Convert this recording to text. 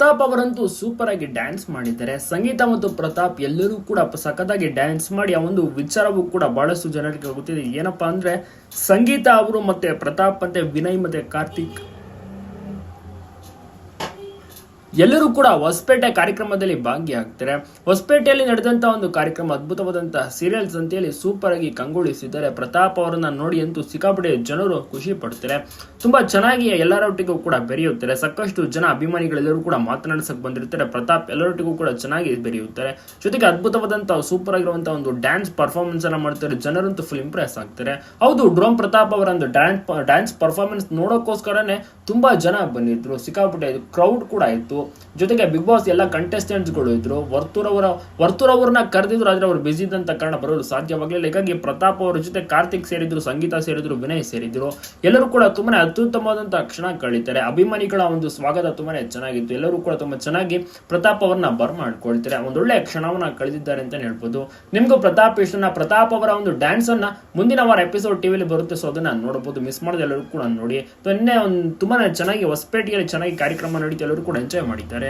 ಪ್ರತಾಪ್ ಅವರಂತೂ ಸೂಪರ್ ಆಗಿ ಡ್ಯಾನ್ಸ್ ಮಾಡಿದ್ದಾರೆ. ಸಂಗೀತ ಮತ್ತು ಪ್ರತಾಪ್ ಎಲ್ಲರೂ ಕೂಡ ಸಖತ್ತಾಗಿ ಡ್ಯಾನ್ಸ್ ಮಾಡಿ, ಆ ಒಂದು ವಿಚಾರವೂ ಕೂಡ ಬಹಳಷ್ಟು ಜನರಿಗೆ ಗೊತ್ತಿದೆ. ಏನಪ್ಪಾ ಅಂದ್ರೆ ಸಂಗೀತ ಅವರು ಮತ್ತೆ ಪ್ರತಾಪ್ ಮತ್ತೆ ವಿನಯ್ ಮತ್ತೆ ಕಾರ್ತಿಕ್ ಎಲ್ಲರೂ ಕೂಡ ಹೊಸಪೇಟೆ ಕಾರ್ಯಕ್ರಮದಲ್ಲಿ ಭಾಗಿಯಾಗ್ತಾರೆ. ಹೊಸಪೇಟೆಯಲ್ಲಿ ನಡೆದಂತ ಒಂದು ಕಾರ್ಯಕ್ರಮ, ಅದ್ಭುತವಾದಂತಹ ಸೀರಿಯಲ್ಸ್ ಅಂತೇಳಿ ಸೂಪರ್ ಆಗಿ ಕಂಗೊಳಿಸಿದ್ದಾರೆ. ಪ್ರತಾಪ್ ಅವರನ್ನ ನೋಡಿ ಅಂತೂ ಸಿಕ್ಕಾಪಟ್ಟೆ ಜನರು ಖುಷಿ ಪಡ್ತಾರೆ. ತುಂಬಾ ಚೆನ್ನಾಗಿ ಎಲ್ಲರೊಟ್ಟಿಗೂ ಕೂಡ ಬೆರೆಯುತ್ತಾರೆ. ಸಾಕಷ್ಟು ಜನ ಅಭಿಮಾನಿಗಳೆಲ್ಲರೂ ಕೂಡ ಮಾತನಾಡಿಸಕ್ ಬಂದಿರ್ತಾರೆ. ಪ್ರತಾಪ್ ಎಲ್ಲರೊಟ್ಟಿಗೂ ಕೂಡ ಚೆನ್ನಾಗಿ ಬೆರೆಯುತ್ತಾರೆ. ಜೊತೆಗೆ ಅದ್ಭುತವಾದಂತಹ ಸೂಪರ್ ಆಗಿರುವಂತಹ ಒಂದು ಡ್ಯಾನ್ಸ್ ಪರ್ಫಾರ್ಮೆನ್ಸ್ ಅನ್ನ ಮಾಡ್ತಾರೆ. ಜನರಂತೂ ಫುಲ್ ಇಂಪ್ರೆಸ್ ಆಗ್ತಾರೆ. ಹೌದು ಡ್ರೋಮ್ ಪ್ರತಾಪ್ ಅವರ ಒಂದು ಡ್ಯಾನ್ಸ್ ಡ್ಯಾನ್ಸ್ ಪರ್ಫಾರ್ಮೆನ್ಸ್ ನೋಡೋಕ್ಕೋಸ್ಕರನೇ ತುಂಬಾ ಜನ ಬಂದಿದ್ರು. ಸಿಕ್ಕಾಪಟ್ಟೆ ಕ್ರೌಡ್ ಕೂಡ ಇತ್ತು. ಜೊತೆಗೆ ಬಿಗ್ ಬಾಸ್ ಎಲ್ಲ ಕಂಟೆಸ್ಟೆಂಟ್ಸ್ಗಳು ಇದ್ರು. ವರ್ತೂರವರ ಅವರ, ವರ್ತೂರ್ ಅವ್ರನ್ನ ಕರೆದಿದ್ರು, ಆದ್ರೆ ಅವ್ರು ಬಿಸಿ ಇದ್ದಂತ ಕಾರಣ ಬರೋದು ಸಾಧ್ಯವಾಗಲಿಲ್ಲ ಹೀಗಾಗಿ ಪ್ರತಾಪ್ ಅವರ ಜೊತೆ ಕಾರ್ತಿಕ್ ಸೇರಿದ್ರು, ಸಂಗೀತ ಸೇರಿದ್ರು, ವಿನಯ್ ಸೇರಿದ್ರು. ಎಲ್ಲರೂ ಕೂಡ ತುಂಬಾನೇ ಅತ್ಯುತ್ತಮವಾದಂತಹ ಕ್ಷಣ ಕಳೀತಾರೆ. ಅಭಿಮಾನಿಗಳ ಒಂದು ಸ್ವಾಗತ ತುಂಬಾನೇ ಚೆನ್ನಾಗಿತ್ತು. ಎಲ್ಲರೂ ಕೂಡ ತುಂಬಾ ಚೆನ್ನಾಗಿ ಪ್ರತಾಪ್ ಅವರನ್ನ ಬರ್ಮಾಡ್ಕೊಳ್ತಾರೆ ಒಂದೊಳ್ಳೆ ಕ್ಷಣವನ್ನ ಕಳೆದಿದ್ದಾರೆ ಅಂತ ಹೇಳ್ಬೋದು. ನಿಮ್ಗೂ ಪ್ರತಾಪ್ ಇಷ್ಟನ? ಪ್ರತಾಪ್ ಅವರ ಒಂದು ಡ್ಯಾನ್ಸ್ ಅನ್ನ ಮುಂದಿನ ವಾರ ಎಪಿಸೋಡ್ ಟಿವಿಲಿ ಬರುತ್ತೆ ಸೊ ಅದನ್ನ ನೋಡಬಹುದು ಮಿಸ್ ಮಾಡದೆ ಎಲ್ಲರೂ ಕೂಡ ನೋಡಿ. ನಿನ್ನೆ ಒಂದು, ತುಂಬಾನೇ ಚೆನ್ನಾಗಿ ಹೊಸಪೇಟೆಯಲ್ಲಿ ಚೆನ್ನಾಗಿ ಕಾರ್ಯಕ್ರಮ ನಡೀತು. ಎಲ್ಲರೂ ಕೂಡ ಎಂಜಾಯ್ ಮಾಡಿದ್ದಾರೆ.